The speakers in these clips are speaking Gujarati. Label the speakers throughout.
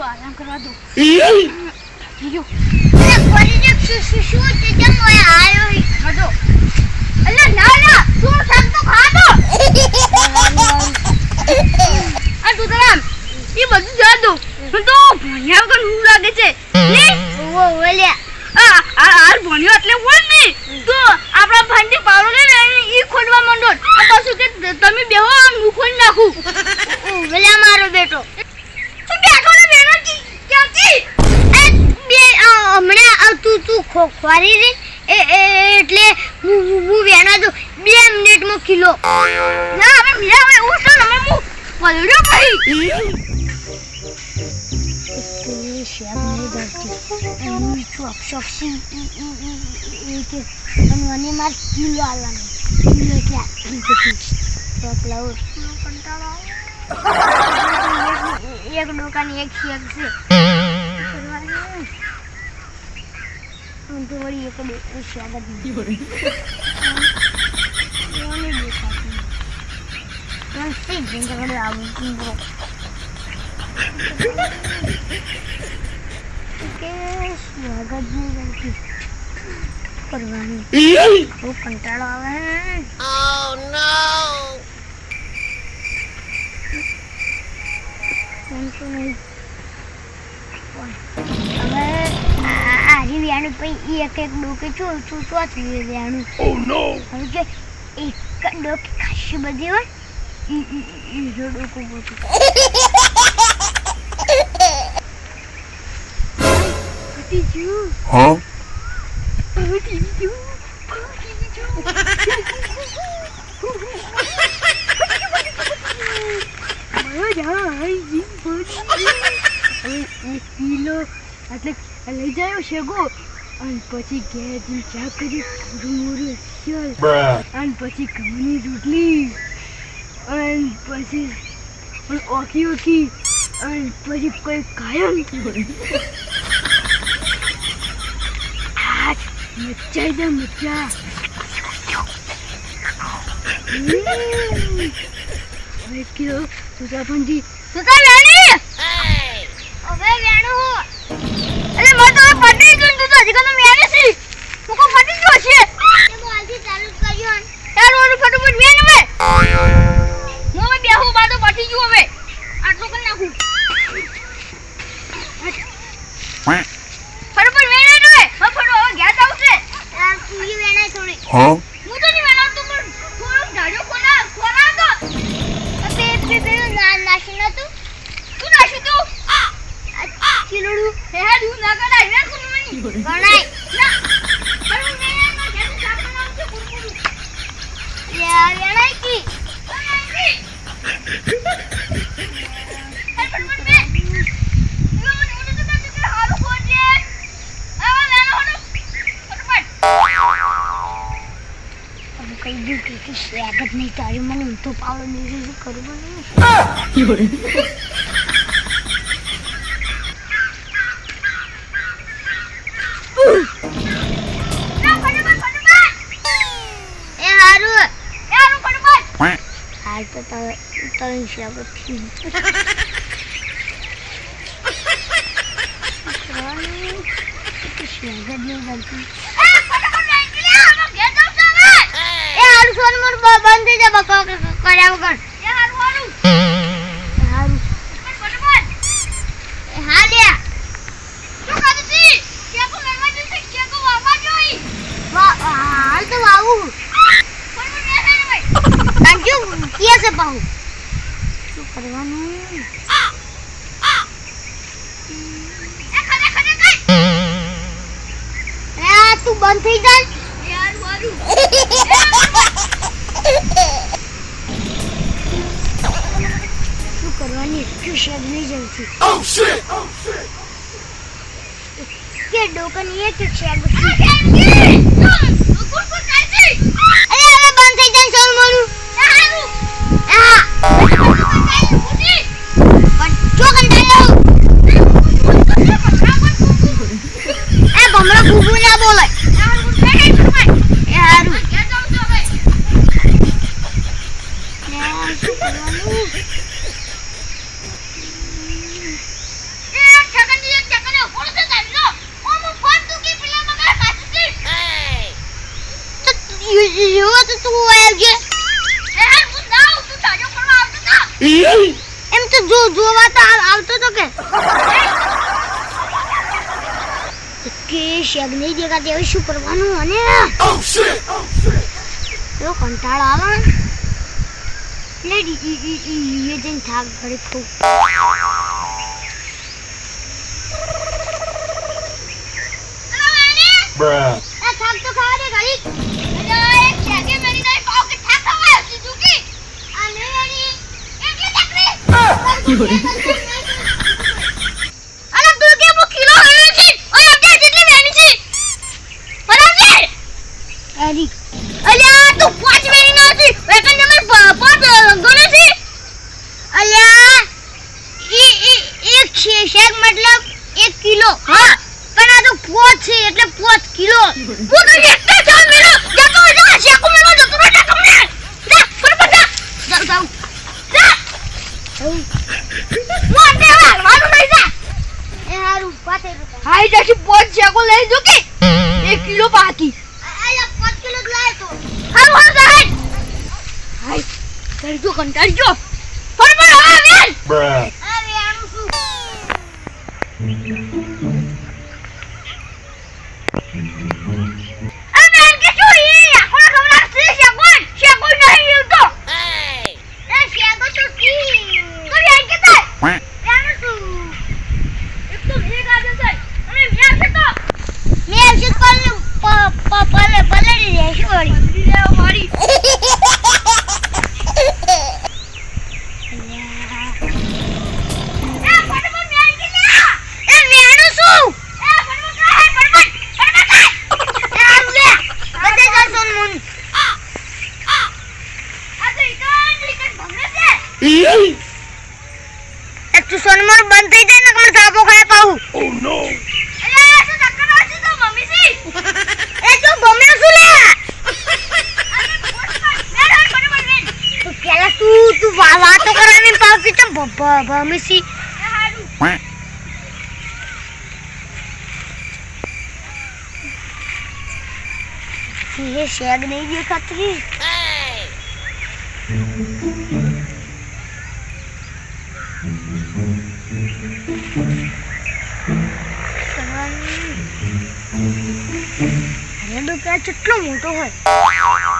Speaker 1: પણ થોડું આરામ કરવા દો બીજું
Speaker 2: અરે ફરી જે શું શું શું તે કેમ હોય આયો હી
Speaker 1: ખાધો અલ્યા ના ના તું શાક તો ખાધો આ તું તરામ એ બધું જવા દો મને તો ભણ્યા વગર ઊંઘ લાગે છે ને
Speaker 2: ઓવો ઓલ્યા
Speaker 1: આ આ હાલ ભણ્યો એટલે બોલ ને તો આપણા ભાઈની પાવડો લઈને ઈ ખોલવા માંડો આ પાછું કે તમે બેહો હું ખોલી નાખું
Speaker 2: ઓલ્યા મારો બેટો
Speaker 1: તું બેઠો ને બેનો કી ક્યાંથી
Speaker 2: એ બે આ હમણાં આ તું તું ખો રે એ એ એટલે હું હું- હું વેણા દઉં. બે મિનિટમાં કિલો
Speaker 1: ના હવે મીરા હવે ઉઠ તો અમે હું પલડ્યો ભાઈ
Speaker 2: મને માર કિલો કિલો એટલે આટલી બધી.
Speaker 1: એક ડોકાની એક શેક છે.
Speaker 2: હું તો વળી એક ડો- શેક જ નહીં કોને દેખાતું પણ થઈ ગઈ છે વળી આવું કીધું. કે શેક જ નહીં ગમતી કરવાની બહુ કંટાળો આવે હે. એમ તો નહીં હવે આ આરી વ્યાણું પછી એક એક ડોકે છું છું ચોથી વ્યાણું હવે જે એક ડોકી ખાસી બધી હોય જો ડોકું બધું
Speaker 3: હા?
Speaker 1: ફૂટી ગયું એટલે લઈ જાય શેગો. અને પછી ઘેર જઈને ચા કરી રૂમુરું ચાલ અને પછી ઘઉંની રોટલી. અને પછી પણ ઓખી ઓખી. અને પછી કોઈ કાયમ. આજ મચ્ચાઈ દે મચ્ચા હમ. હવે કયો તુજા પંજી તુજા વેણી
Speaker 2: હવે વ્યાણું
Speaker 1: તું તો હજી કનો મેરે છે. તું કો ફટી ગયો છે?
Speaker 2: એ બોલથી ચાલુ કર્યો ને.
Speaker 1: યાર ઓલું ફટાફટ વેણ હવે. હું હવે બેહું બાદો પટી ગયું હવે. આટલું કરી નાખું. ફટાફટ વેણ હવે. હવે ફટો હવે આવશે.
Speaker 2: આ પૂરી વેણાય થોડી?
Speaker 1: હું તો નહીં વેણાવતો પણ થોડુંક ઢાળ્યો ખોલા ખોલા તો
Speaker 2: બે બે પેલું ના નાશી નતું
Speaker 1: તું નાખી તું
Speaker 2: આ ચીલડું
Speaker 1: હે હે હું ના કરાય વેણ કોણ મની
Speaker 2: ગણાય
Speaker 1: ના પણ હું વેણ ના ગેસ સાફ બનાવું છું કુરકુરું
Speaker 2: લે આ વેણાય કી હવે કે સ્વાગત નહીં તારી મને ઊંધો પાવડો નહીં શું કરવું નહીં એ હારું હાલ તો તારે તારી સ્વાગત થયું સ્વાગત નહીં કરતી એ હારું સોન મોર બંધ થઈ જા બકો કર્યા વગર. હારું એ હા લ્યા વા- હાલ તો વાવું. કિયા છે પાહુ શું કરવાનું? તું બંધ થઈ જાય કરવાની એટલું શેક નહીં જલતી
Speaker 3: Oh shit!
Speaker 2: કે ડોકની એક એક શેક અરે હવે બંધ થઈ જાય સોન મોરું હા પણ જો કંટાળ્યો એ ભમરો ભૂભુ ના બોલે એ હારું ને શું કરવાનું યુ તો તું આવજે એમ તો જો જોવા તો આવ- આવતો તો કે કે શેગ નહીં દેખાતી હવે શું કરવાનું અને એવો કંટાળો આવે ને. લે ઈ- ઈ- ઈ- ઈ- એ જઈને થાક ઘડી ખાઉં
Speaker 3: Bruh.
Speaker 2: આ થાક તો ખાવા દે ઘડી અરે એક શેગે મેરી તારી પાવ કે થાક ખાવા સીધું કે આ લે એની એટલી તકલીફ અરે તું કે મો કિલો હણે છે ઓય અટે જેટલી વેણી છે બરાબર અરે અલ્યા તું પાંચ વેણી ના હતી વેકન નંબર પાંચ ગણે છે અલ્યા ઈ ઈ એક છે શેક મતલબ એક કિલો હા પણ આ તો પોચ છે એટલે પોચ કિલો હું તો એક જ જાણ મેલો જતો જા શેકો મેલો જતો રહે કમને જા ફટાફટ જા જાવ જાવ જા મોર દે મારું નહીં જા એ હારું પાતે
Speaker 1: જાશે પોચ શેકો લઈ જો કે. એક કિલો બાકી.
Speaker 2: અલ્યા પાંચ કિલો લાય તો. હારું હારું જા હાય.
Speaker 1: કરજો કંટાળજો
Speaker 2: ફટાફટ હવે વેલ
Speaker 3: Bruh.
Speaker 2: અરે આનું શું અરે બેન કે શું ઈ આખો ખબર છે શેકોન શેકોન નહીં ઈ તો એ શેકો તો કી તો બેન કે તાય
Speaker 3: Quack.
Speaker 2: આનું શું એક તો એક આદે છે અને મેં છે તો મેં છે પલ્લે પ પ પલ્લે પલ્લે રહેશે વળી
Speaker 1: લે મારી
Speaker 2: એ ફટાફટ મેં કે લે એ વેણું શું એ ફટાફટ કાય ફટાફટ ફટાફટ કાય એ આમ લે બધે જા સોન મુન આ આ આ તો ઇકન ઇકન ભમને છે એક તો સોનમોર બંધ થઈ જાય ને કમર સાપો ખાય પાઉં
Speaker 3: Oh no.
Speaker 2: અરે આ તો ધક્કા નાખી તો મમ્મી સી એ તો ભમે શું લે તું પેલા તું તું વા વાતો કરવાની પાવ કે તો ભમે સી
Speaker 3: Quack.
Speaker 2: ये शेग नहीं देखाती રેડો કે કેટલો મોટો હોય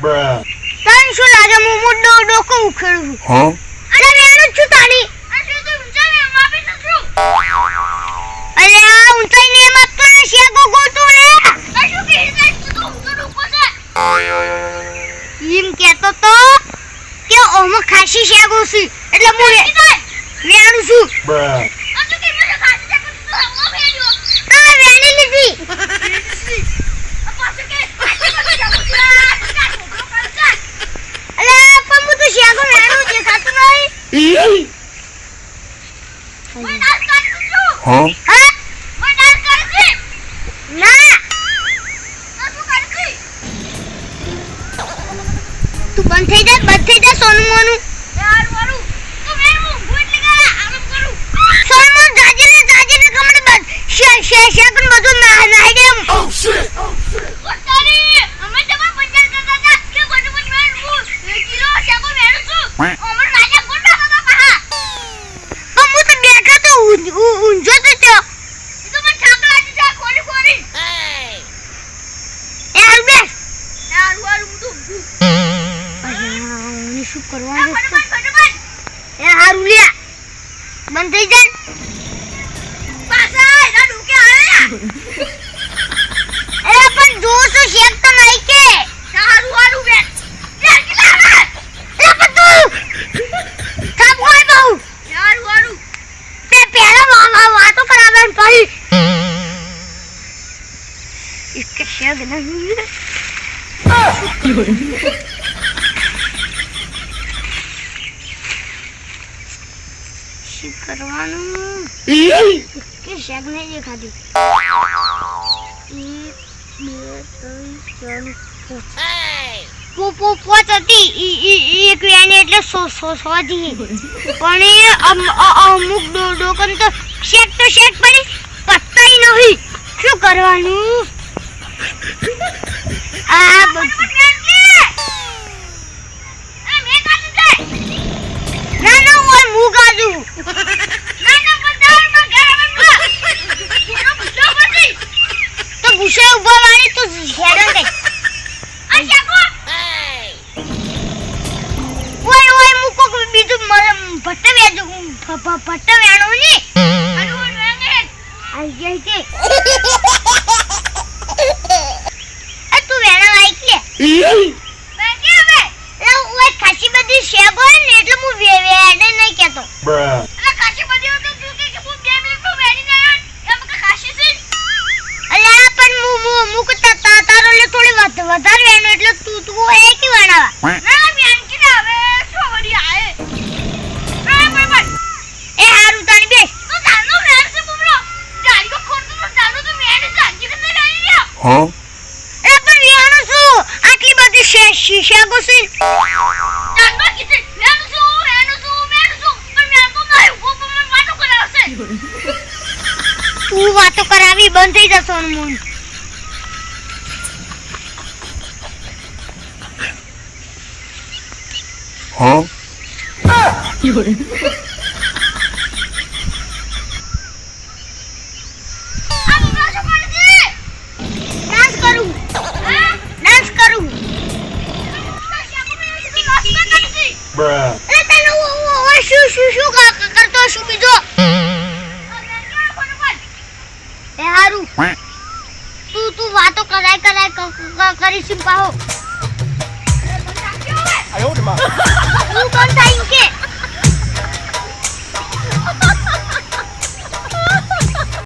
Speaker 3: Bruh.
Speaker 2: તને શું લાગે? હું મુદ્દો ડોકો ઉખેડું અરે વેણું છું તારી. અરે આ ઊંચાઈ ને મત તો શેગો ગોતો લે. એમ કેતો તો કે ઓમાં ખાસી શેગો છે એટલે હું છું. લીધી. હું તો શેગો વેણું દેખાતું નહીં? હા? તું બંધ થઈ જા બંધ થઈ જા સોનું મોનું. સોનું મોનું જાજે ને જાજે બંધ. શે શે શે પણ બધું ના નાઈ દે
Speaker 3: Oh shit. Oh shit. Quack.
Speaker 2: પણ હું તો બેઠો તો ઊં- ઊં- ઊંઝો તો થયો એ હાલ બેસ અરે શું કરવાનું એ હારું લ્યા બંધ થઈ જાય ના શું હતી એટલે સો સો પણ એ અમુક ડોકન તો શેક તો શેક પડી. પત્તાય નહીં. શું કરવાનું? વેણું આઈ જાય તે આ તું વેણો આઈ કે લા ઓય ખાસી બધી શેબ હોય ને એટલે હું વે નહીં કેતો
Speaker 3: Bruh.
Speaker 2: અલ્યા પણ હું હું હું કે તા- તા- તારો એટલે થોડી વધ- વધારે વેણો એટલે તું તું એ કે વેણાવા. એ
Speaker 4: Huh?
Speaker 2: એ પણ વેણો શું આટલી બધી શે શે- શેગો છે તું વાતો કરાવી બંધ થઈ જશો અનમોલ હો કરું ડાન્સ કરું
Speaker 3: Bruh.
Speaker 2: Eh, tanong mo, mo, mo, shu, shu, shu, kakakarto, sumido. એ હારું તું તું વાતો કરાય કરાય કરીશું પાહો
Speaker 4: આયો રે માં તું કોણ થાય કે